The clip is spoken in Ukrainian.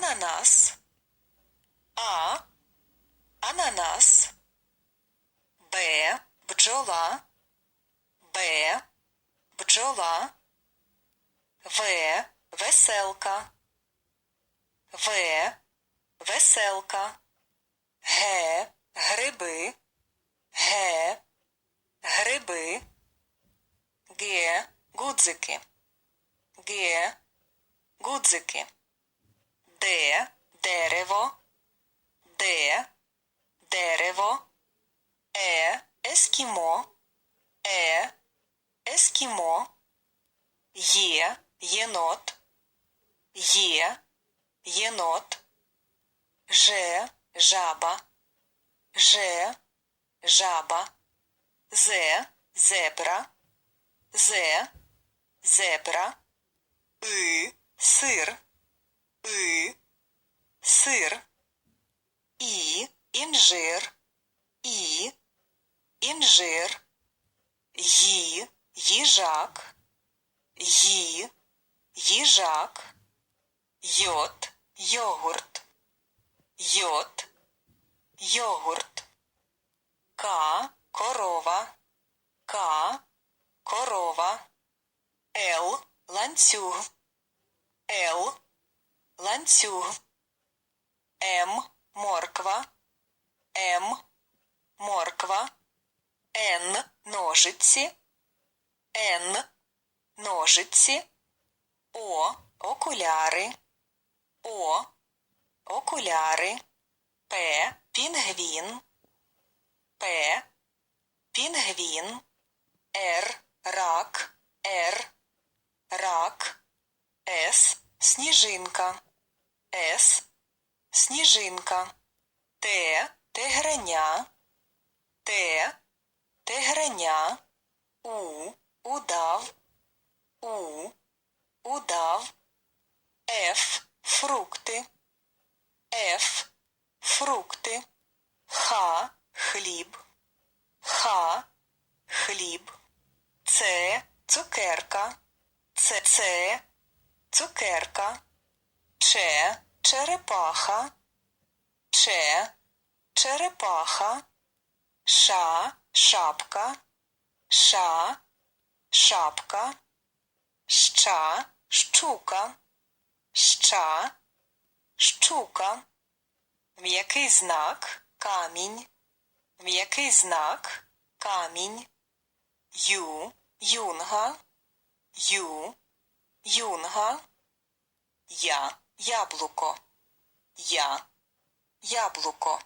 ананас, А, ананас, Б, бджола, Б, бджола, В, веселка, В, веселка, Г, гриби, Г, гриби, Г, гудзики, Г, гудзики, Д, дерево, Д, дерево, Е, ескімо, Е, ескімо, Є, єнот, Є, єнот, Ж, жаба, Ж, жаба, З, зебра, З, зебра, И, сир, И, сир, І, інжир, І, інжир, Ї, їжак, Ї, їжак, Йод, йогурт, Йод, йогурт, К, корова, К, корова, Л, ланцюг, Л, ланцюг, М, морква, М, морква, Н, ножиці, Н, ножиці, О, окуляри, О, окуляри, П, пінгвін, П, пінгвін, Р, рак, Р, рак, С, сніжинка, С, сніжинка, Т, тигреня, Т, тигреня, У, удав, У, удав, Ф, фрукти, Ф, фрукти, Х, хліб, Х, хліб, Це, цукерка, Це, це, цукерка, Че, черепаха, Че, черепаха, Ша, шапка, Ша, шапка, Ща, щука, Ща, щука, м'який знак, камінь, м'який знак, камінь, Ю, юнга, Ю, юнга, Я, яблуко, Я, яблуко.